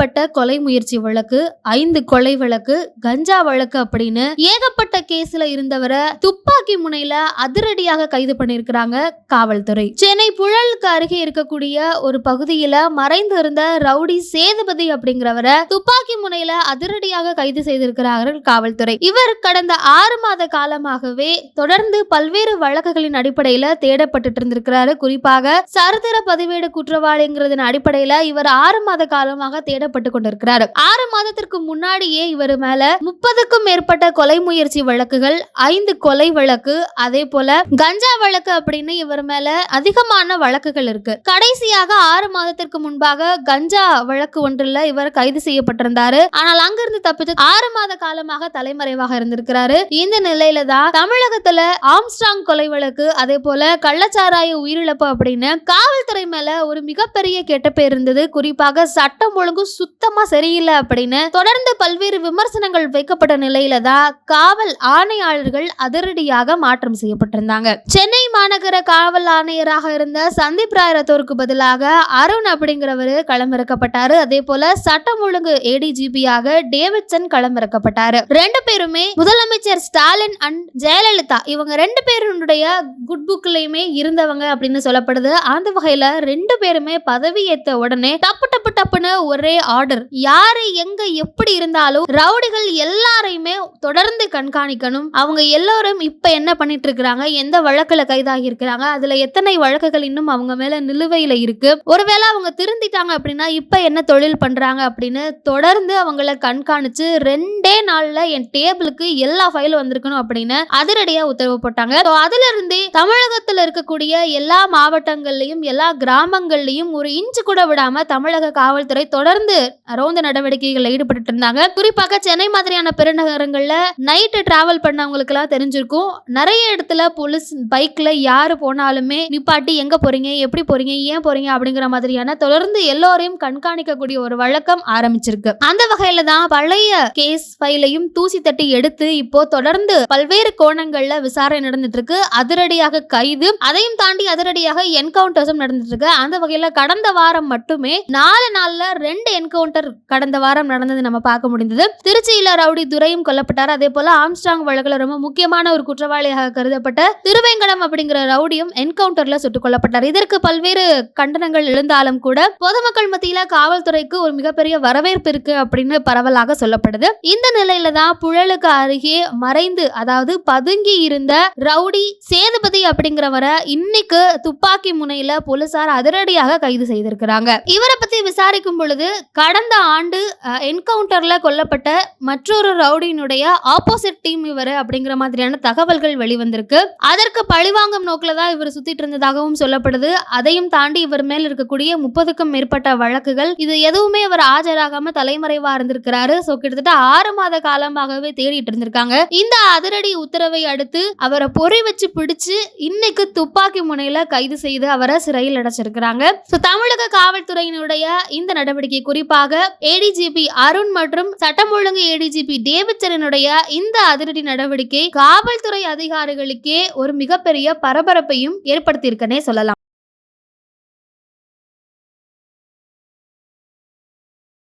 மேற்பட்ட கொலை முயற்சி வழக்கு ஐந்து கொலை வழக்கு கஞ்சா வழக்கு அப்படின்னு ஏகப்பட்ட கேஸ்ல இருந்தவரை துப்பாக்கி முனையில அதிரடியாக கைது பண்ணியிருக்கிறாங்க காவல்துறை. சென்னை புழலுக்கு அருகே இருக்கக்கூடிய ஒரு பகுதியில மறைந்து இருந்த ரவுடி சேதுபதி அப்படிங்கிறவரை துப்பாக்கி முனையில அதிரடியாக கைது செய்திருக்கிறார்கள் காவல்துறை. இவர் கடந்த ஆறு மாத காலமாகவே தொடர்ந்து பல்வேறு வழக்குகளின் அடிப்படையில தேடப்பட்டுட்டு இருந்திருக்கிறாரு. குறிப்பாக சரித்திர பதிவேடு குற்றவாளிங்கிறதன் அடிப்படையில இவர் ஆறு மாத காலமாக தேடப்பட்டு கொண்டிருக்கிறார். ஆறு மாதத்திற்கு முன்னாடியே இவர் மேல முப்பதுக்கும் மேற்பட்ட கொலை முயற்சி வழக்குகள் ஐந்து கொலை வழக்கு அதே போல கஞ்சா வழக்கு அப்படின்னு இவர் மேல அதிகமான வழக்குகள் இருக்கு. கடைசியாக ஆறு மாதத்திற்கு முன்பாக கஞ்சா வழக்கு ஒன்றில் இவர் கைது செய்யப்பட்டிருந்தாரு. ஆனால் அங்கிருந்து தப்பித்து ஆறு மாத காலமாக தலைமறைவாக இருந்திருக்கிறாரு. இந்த நிலையில தான் தமிழகத்துல ஆம்ஸ்ட்ராங் கொலை வழக்கு அதே போல கள்ளச்சாராய உயிரிழப்பு அப்படின்னு காவல்துறை மேல ஒரு மிகப்பெரிய கெட்ட பேர் இருந்தது. குறிப்பாக சட்டம் ஒழுங்கு சுத்தமா சரியில்லை அப்படின்னு தொடர்ந்து பல்வேறு விமர்சனங்கள் வைக்கப்பட்ட நிலையில தான் காவல் ஆணையாளர்கள் அதிரடியாக மாற்றம் செய்யப்பட்டிருந்தாங்க. சென்னை மாநகர காவல் ஆணையராக இருந்த சந்தீப் ராய் ரத்தோருக்கு பதிலாக அருண் அப்படிங்கிறவர் களமிறக்கப்பட்டாரு. அதே போல சட்டம் ஒழுங்கு ஏடிஜிபியாக டேவிட்சன் களமிறக்கப்பட்டாரு. ரெண்டு பேருமே முதலமைச்சர் ஸ்டாலின் அண்ட் ஜெயலலிதா. இவங்க ரெண்டு பேருடைய குட் புக்லயுமே இருந்தவங்க அப்படின்னு சொல்லப்படுது. அந்த வகையில ரெண்டு பேருமே பதவி ஏத்த உடனே டப்பு டப்பு டப்புன்னு ஒரே ஆர்டர் யாரு எங்க எப்படி இருந்தாலும் ரவுடிகள் எல்லாரையுமே தொடர்ந்து கண்காணிக்கணும். அவங்க எல்லாரும் இப்ப என்ன பண்ணிட்டு இருக்கிறாங்க எந்த வழக்குல கைதாகி இருக்கிறாங்க அதுல எத்தனை வழக்குகள் இன்னும் அவங்க மேல நிலுவையில இருக்கு? ஒருவேளை அவங்க திருந்திட்டாங்க அப்படின்னா இப்ப என்ன தொழில் பண்றாங்க அப்படின்னு தொடர்ந்து அவங்கள கண்காணிச்சு ரெண்டே நாள்ல என் டேபிளுக்கு எல்லா ஃபைலும் வந்திருக்கணும் அப்படின்னு அதிரடியா உத்தரவு போட்டாங்க. அதுல இருந்தே தமிழகத்துல இருக்கக்கூடிய எல்லா மாவட்டங்கள்லயும் எல்லா கிராமங்கள்லயும் ஒரு இன்ச்சு கூட விடாம தமிழக காவல்துறை தொடர்ந்து ரோந்து நடவடிக்கைகளில் ஈடுபட்டு இருந்தாங்க. குறிப்பாக சென்னை மாதிரியான பெருநகரங்கள்ல நைட்டு டிராவல் பண்ணவங்களுக்கு எல்லாம் தெரிஞ்சிருக்கும். நிறைய இடத்துல போலீஸ் பைக்ல யாரு போனாலுமே நிப்பாட்டி எங்க போறீங்க? எப்படி போறீங்க? ஏன் போறீங்க? அப்படிங்கிற மாதிரியான தொடர்ந்து எல்லோரையும் கண்காணிக்கக்கூடிய ஒரு வழக்கம் ஆரம்பிச்சிருக்கு. அந்த வகையில தான் பழைய கேஸ் ஃபைலையும் தூசி தட்டி எடுத்து இப்போ தொடர்ந்து பல்வேறு கோணங்கள்ல விசாரணை நடந்துட்டு இருக்கு அதிரடியாக கைது அதையும் தாண்டி அதிரடியாக என்கவுண்டர்ஸும் நடந்துட்டு இருக்கு அந்த வகையில கடந்த வாரம் மட்டுமே நாலு நாள்ல ரெண்டு என்கவுண்டர் கடந்த வாரம் நடந்தது நம்ம பார்க்க முடிந்தது. திருச்சியில ரவுடி துரையும் கொல்லப்பட்டார். அதே போல ஆம்ஸ்டாங் வழக்கில் ரொம்ப முக்கியமான ஒரு குற்றவாளியாக கருதப்பட்ட திருவேங்கடம் அப்படிங்கிற ரவுடியும் என்கவுண்டர்ல சுட்டுக் கொல்லப்பட்டார். இதற்கு பல்வேறு கண்டனங்கள் எழுந்தாலும் கூட பொதுமக்கள் மத்தியில காவல்துறைக்கு ஒரு மிகப்பெரிய வரவேற்பு இருக்கு அப்படின்னு பரவலாக சொல்லப்படுது. இந்த நிலையில தான் புழலுக்கு அருகே மறைந்து அதாவது பதுங்கி இருந்த ரவுடி சேதுபதி அப்படிங்கிறவரை இன்னைக்கு துப்பாக்கி முனையில போலீசார் அதிரடியாக கைது செய்திருக்கிறாங்க. இவரை பத்தி விசாரிக்கும் பொழுது கடந்த ஆண்டு என்கவுண்டர்ல கொல்லப்பட்ட மற்றொரு ரவுடியினுடைய ஆப்போசிட் டீம் இவர் அப்படிங்கிற மாதிரியான தகவல்கள் வெளிவந்திருக்கு. அதற்கு பழிவாங்கும் நோக்கில் தான் இவர் சுத்திட்டு இருந்ததாகவும் சொல்லப்படுது. அதையும் தாண்டி இவர் மேல் இருக்கக்கூடிய முப்பதுக்கும் மேற்பட்ட வழக்குகள் இது எதுவுமே இவர் ஆஜராகாம தலைமறைவா இருந்திருக்கிறாரு. ஸோ கிட்டத்தட்ட ஆறு மாத காலமாகவே தேடிட்டு இருந்திருக்காங்க. இந்த அதிரடி உத்தரவை அடுத்து அவரை பொறி வச்சு பிடிச்சு இன்னைக்கு துப்பாக்கி முனையில கைது செய்து அவரை சிறையில் அடைச்சிருக்கிறாங்க. தமிழக காவல்துறையினுடைய இந்த நடவடிக்கை குறிப்பாக ஏடிஜிபி அருண் மற்றும் சட்டம் ஒழுங்கு ஏடிஜிபி டேவிட்சனுடைய இந்த அதிரடி நடவடிக்கை காவல்துறை அதிகாரிகளுக்கே ஒரு மிகப்பெரிய பரபரப்பையும் ஏற்படுத்தியிருக்கனே சொல்லலாம்.